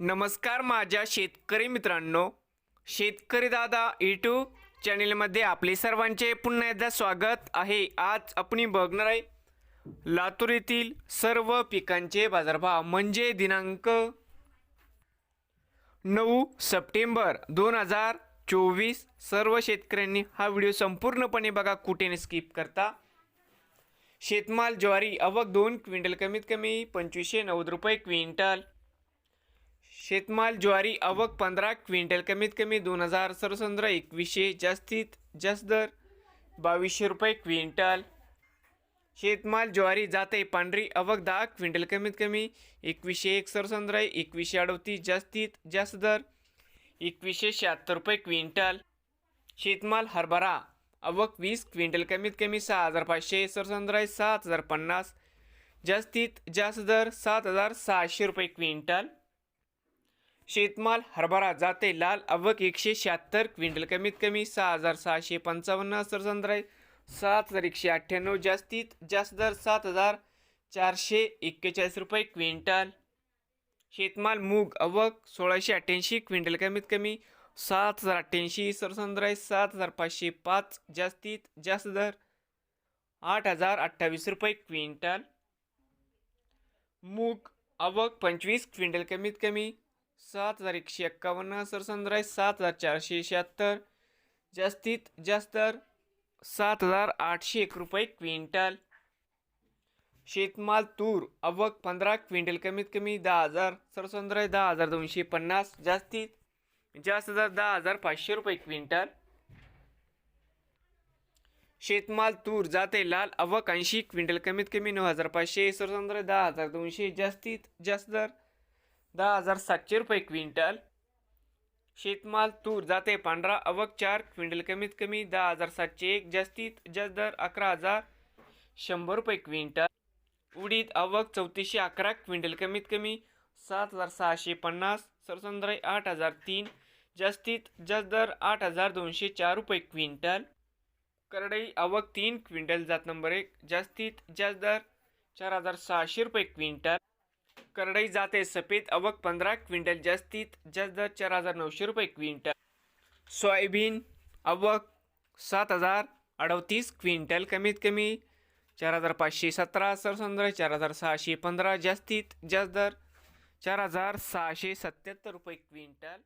नमस्कार माझ्या शेतकरी मित्रांनो. शेतकरी दादा यूट्यूब चॅनेलमध्ये आपले सर्वांचे पुन्हा एकदा स्वागत आहे. आज आपण बघणार आहे लातूर येथील सर्व पिकांचे बाजारभाव. म्हणजे दिनांक नऊ सप्टेंबर दोन हजार चोवीस. सर्व शेतकऱ्यांनी हा व्हिडिओ संपूर्णपणे बघा कुठे स्किप करता. शेतमाल ज्वारी अवघ दोन क्विंटल कमीत कमी पंचवीसशे नव्वद रुपये क्विंटल. शेतमाल, ज्वारी, आवक पंधरा, क्विंटल कमीत कमी दोन हज़ार सरसंद्र एकवीसशे जास्तीत जास्त दर बावीसशे रुपये क्विंटल. शेतमाल, ज्वारी जाते पांढरी, आवक दहा, क्विंटल कमीत कमी एकवीसशे एक सरसंद्र एकवीसशे अडतीस जास्तीत जास्त दर एकवीसशे शहात्तर रुपये क्विंटल. शेतमाल, हरभरा, आवक वीस, क्विंटल कमीत कमी सहा हज़ार पाचशे सरसंद्र सात हज़ार पन्नास जास्तीत जास्त दर सात हज़ार सहाशे रुपये क्विंटल. शेतमाल हरभरा जाते लाल अवक एकशे शहात्तर क्विंटल कमीत कमी सहा हजार सहाशे पंचावन्न सरसंद्र सात हजार एकशे अठ्ठ्याण्णव जास्तीत जास्त दर सात हजार चारशे एक्केचाळीस रुपये क्विंटल. शेतमाल मूग अवक सोळाशे अठ्ठ्याऐंशी क्विंटल कमीत कमी सात हजार अठ्ठ्याऐंशी सरसंद्र सात हजार पाचशे पाच जास्तीत जास्त दर आठ हजार अठ्ठावीस रुपये क्विंटल. मूग अवक पंचवीस क्विंटल कमीत कमी सात हजार एकशे एक्कावन्न सरसंद्र सात हजार चारशे शहात्तर जास्तीत जास्त दर सात हजार आठशे एक रुपये क्विंटल. शेतमाल तूर अवक पंधरा क्विंटल कमीत कमी दहा हजार सरसंद्र दहा हजार दोनशे पन्नास जास्तीत जास्त दर दहा हजार पाचशे रुपये क्विंटल. शेतमाल तूर जाते लाल अवक ऐंशी क्विंटल कमीत कमी नऊ हजार पाचशे सरसंद्र दहा हजार दोनशे जास्तीत जास्त दर दहा हजार सातशे रुपये क्विंटल. शेतमाल तूर जाते पांढरा अवक चार क्विंटल कमीत कमी दहा हजार सातशे एक जास्तीत जास्त दर अकरा हजार शंभर रुपये क्विंटल. उडीद आवक चौतीसशे अकरा क्विंटल कमीत कमी सात हजार सहाशे पन्नास सरसंद्र आठ हजार तीन जास्तीत जास्त दर आठ हजार दोनशे चार रुपये क्विंटल. करडई आवक तीन क्विंटल जात नंबर एक जास्तीत जास्त दर चार हजार सहाशे रुपये क्विंटल. करडई जाते सफेद अवक पंधरा क्विंटल जास्तीत जास्त दर चार हजार नऊशे रुपये क्विंटल. सोयाबीन अवक सात हजार अडतीस क्विंटल कमीत कमी. चार हजार पाचशे सतरा सरसंद्र चार हजार सहाशे पंधरा जास्तीत जास्त दर चार हजार सहाशे सत्याहत्तर रुपये क्विंटल.